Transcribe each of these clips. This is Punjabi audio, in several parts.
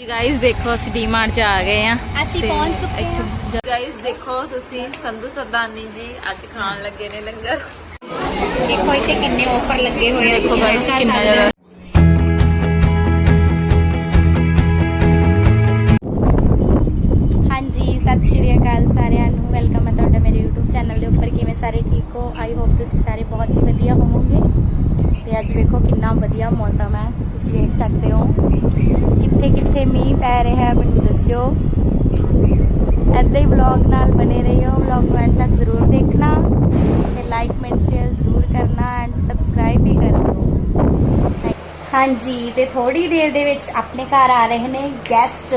ਜੀ ਗਾਇਸ ਦੇਖੋ ਅਸੀਂ ਡੀਮਾਰਟ ਚ ਆ ਗਏ ਆ ਅਸੀਂ ਪਹੁੰਚ ਚੁੱਕੇ ਹਾਂ। ਗਾਇਸ ਦੇਖੋ ਤੁਸੀਂ ਸੰਧੂ ਸਰਦਾਨੀ ਜੀ ਅੱਜ ਖਾਣ ਲੱਗੇ ਨੇ ਲੰਗਰ। ਦੇਖੋ ਇੱਥੇ ਕਿੰਨੇ ਆਫਰ ਲੱਗੇ ਹੋਏ ਆ ਦੇਖੋ ਗਾਇਸ ਕਿੰਨਾ ਹਾਂਜੀ ਸਤਿ ਸ਼੍ਰੀ ਅਕਾਲ ਸਾਰਿਆਂ ਨੂੰ। ਵੈਲਕਮ ਹੈ ਤੁਹਾਡਾ ਮੇਰੇ YouTube ਚੈਨਲ ਦੇ ਉੱਪਰ। ਕਿਵੇਂ ਸਾਰੇ ਠੀਕ ਹੋ? ਆਈ ਹੋਪ ਤੁਸੀਂ ਸਾਰੇ ਬਹੁਤ ਹੀ ਵਧੀਆ ਹੋਵੋਗੇ। ਤੇ ਅੱਜ ਵੇਖੋ ਕਿੰਨਾ ਵਧੀਆ ਮੌਸਮ ਹੈ। ਤੁਸੀਂ ਵੇਖ ਸਕਦੇ ਹੋ। ਕਿੱਥੇ ਕਿੱਥੇ ਮੀਂਹ ਪੈ ਰਿਹਾ ਹੈ, ਮੈਨੂੰ ਦੱਸਿਓ। ਐਦਾਂ ਹੀ ਵਲੌਗ ਨਾਲ ਬਨੇ ਰਹੀਓ। ਵਲੌਗ ਨੂੰ ਐਂਡ ਤੱਕ ਜ਼ਰੂਰ ਦੇਖਣਾ ਤੇ ਲਾਈਕ ਕਮੈਂਟ ਸ਼ੇਅਰ ਜ਼ਰੂਰ ਕਰਨਾ ਐਂਡ ਸਬਸਕ੍ਰਾਈਬ ਵੀ ਕਰ ਦਿਓ। ਹਾਂਜੀ, ਤੇ ਥੋੜੀ ਦੇਰ ਦੇ ਵਿੱਚ ਆਪਣੇ ਘਰ ਆ ਰਹੇ ਨੇ ਗੈਸਟ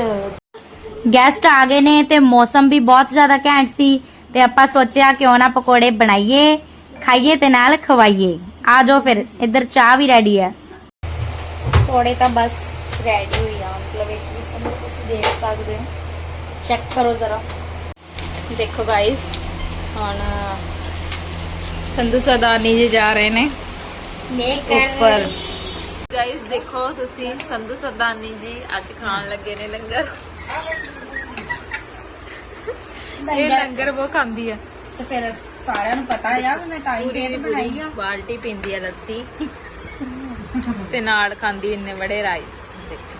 ਗੈਸਟ ਆ ਗਏ ਨੇ ਤੇ ਮੌਸਮ ਵੀ ਬਹੁਤ ਜ਼ਿਆਦਾ ਘੈਂਟ ਸੀ ਤੇ ਆਪਾਂ ਸੋਚਿਆ ਕਿਉਂ ਨਾ ਪਕੌੜੇ ਬਣਾਈਏ, ਖਾਈਏ ਤੇ ਨਾਲ ਖਵਾਈਏ। ਆ ਜਾਓ ਫਿਰ, ਇੱਧਰ ਚਾਹ ਵੀ ਰੈਡੀ ਹੈ। ਪਕੌੜੇ ਤਾਂ ਬਸ ਰੈਡੀ ਹੋਈ ਆ ਮਤਲਬ ਇੱਕ ਵੀ ਸਭ ਤੁਸੀਂ ਦੇਖ ਸਕਦੇ ਹੋ। ਚੈੱਕ ਕਰੋ ਜ਼ਰਾ। ਦੇਖੋ ਗਾਇਸ ਹੁਣ ਸੰਧੂ ਸਰਦਾਨੀ ਜੀ ਜਾ ਰਹੇ ਨੇ ਉੱਪਰ। ਗਾਇਸ ਦੇਖੋ ਤੁਸੀਂ ਸੰਧੂ ਸਰਦਾਨੀ ਜੀ ਅੱਜ ਖਾਣ ਲੱਗੇ ਨੇ ਲੰਗਰ। ਇਹ ਲੰਗਰ। ਬਹੁਤ ਖਾਂਦੀ ਆ। ਤੇ ਫਿਰ ਸਾਰਿਆਂ ਨੂੰ ਪਤਾ ਆ ਮੈਂ ਤਾਂ ਪੂਰੀ ਦੀ ਪੂਰੀ ਬਾਲਟੀ ਪੀਂਦੀ ਆ ਲੱਸੀ। ਤੇ ਨਾਲ ਖਾਂਦੀ ਇੰਨੇ ਬੜੇ ਰਾਈਸ। ਦੇਖੋ।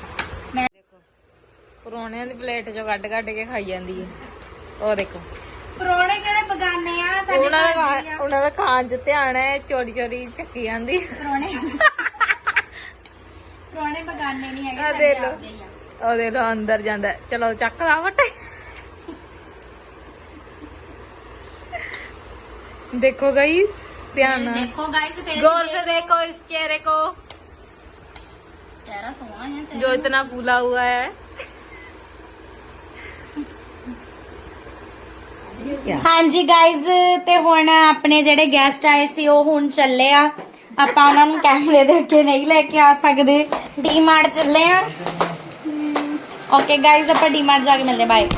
ਪਰੋਣਿਆਂ ਦੀ ਪਲੇਟ ਚੋਂ ਕੱਢ ਕੱਢ ਕੇ ਖਾਈ ਜਾਂਦੀ ਹੈ ਉਹ ਦੇਖੋ ਪਰੋਣੇ ਕਿਹੜੇ ਬਗਾਨੇ ਆ ਉਹਨਾਂ ਦਾ ਖਾ- ਉਹਨਾਂ ਦਾ ਖਾਣ ਚ ਧਿਆਨ ਹੈ ਚੋਰੀ ਚੋਰੀ ਚੱਕੀ ਜਾਂਦੀ ਪਰੋਣੇ ਪਰੋਣੇ ਬਗਾਨੇ ਨਹੀਂ ਹੈਗੇ ਆ ਸਾਡੇ ਦੇਖ ਲਓ। ਆਪਦੇ ਹੀ ਆ। ਉਹਦੇ ਲੋ ਅੰਦਰ ਜਾਂਦਾ ਹੈ। ਚਲੋ ਚੱਕ ਲਾ ਵਟੇ देखो गाइस ध्यान ਦੇਖੋ ਗਾਇਸ ਫਿਰ गौर से देखो इस चेहरे को ਚਿਹਰਾ ਸੋਹਣਾ ਹੈ जो इतना फूला हुआ है ਹਾਂਜੀ ਗਾਇਜ਼ ਤੇ ਹੁਣ ਆਪਣੇ ਜਿਹੜੇ ਗੈਸਟ ਆਏ ਸੀ, ਉਹ ਹੁਣ ਚੱਲੇ ਆ। ਆਪਾਂ ਉਹਨਾਂ ਨੂੰ ਕੈਮਰੇ ਦੇ ਅੱਗੇ ਨਹੀਂ ਲੈ ਕੇ ਆ ਸਕਦੇ। ਡੀਮਾਰਟ ਚੱਲੇ ਆ। ਓਕੇ ਗਾਇਜ਼ ਆਪਾਂ ਡੀਮਾਰਟ ਜਾ ਕੇ ਮਿਲਦੇ ਬਾਏ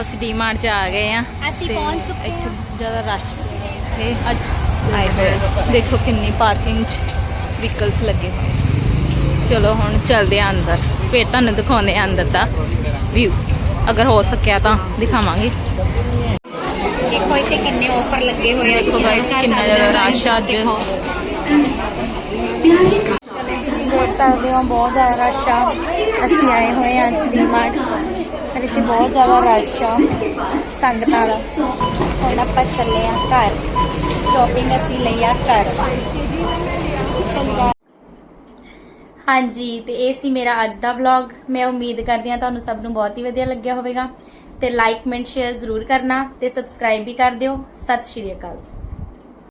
ਗਾਇਸ ਦੇਖੋ ਅਸੀਂ ਡੀਮਾਰਟ ਚ ਆ ਗਏ ਆ ਅਸੀਂ ਤੇ ਪਹੁੰਚ ਚੁੱਕੇ ਹਾਂ। ਜ਼ਿਆਦਾ ਰਸ਼ ਤੇ ਅੱਜ ਆਏ ਹੋਏ ਦੇਖੋ ਕਿੰਨੀ ਪਾਰਕਿੰਗ ਚ ਵਹੀਕਲਸ ਲੱਗੇ ਹੋਏ ਚਲੋ ਹੁਣ ਚੱਲਦੇ ਆ ਅੰਦਰ। ਫੇਰ ਤੁਹਾਨੂੰ ਦਿਖਾਉਂਦੇ ਆ ਅੰਦਰ ਦਾ ਵਿਊ ਅਗਰ ਹੋ ਸਕਿਆ ਤਾਂ ਦਿਖਾਵਾਂਗੇ। ਦੇਖੋ ਇੱਥੇ ਕਿੰਨੇ ਆਫਰ ਲੱਗੇ ਹੋਏ ਆ। ਦੇਖੋ ਤੁਸੀਂ ਕਰ ਕਿੰਨਾ ਜ਼ਿਆਦਾ ਆ ਅੱਜ। ਦੇਖੋ। ਤੁਸੀਂ ਦੇਖ ਸਕਦੇ ਹੋ ਬਹੁਤ ਜ਼ਿਆਦਾ ਰਸ਼ ਆ। ਅਸੀਂ ਆਏ ਹੋਏ ਆ ਅੱਜ ਡੀਮਾਰਟ। ਪਰ ਇੱਥੇ ਬਹੁਤ ਜ਼ਿਆਦਾ ਰਸ਼ ਆ। ਸੰਗਤਾਂ ਦਾ। ਹੁਣ ਆਪਾਂ ਚੱਲੇ ਆ ਘਰ। ਸ਼ਾਪਿੰਗ ਅਸੀਂ ਲਈ ਆ ਘਰ। ਹਾਂਜੀ, ਤੇ ਇਹ ਸੀ ਮੇਰਾ ਅੱਜ ਦਾ ਵਲੌਗ ਮੈਂ ਉਮੀਦ ਕਰਦੀ ਹਾਂ ਤੁਹਾਨੂੰ ਸਭ ਨੂੰ ਬਹੁਤ ਹੀ ਵਧੀਆ ਲੱਗਿਆ ਹੋਵੇਗਾ। ਤੇ ਲਾਈਕ ਕਮੈਂਟ ਸ਼ੇਅਰ ਜ਼ਰੂਰ ਕਰਨਾ ਤੇ ਸਬਸਕ੍ਰਾਈਬ ਵੀ ਕਰ ਦਿਓ। ਸਤਿ ਸ਼੍ਰੀ ਅਕਾਲ।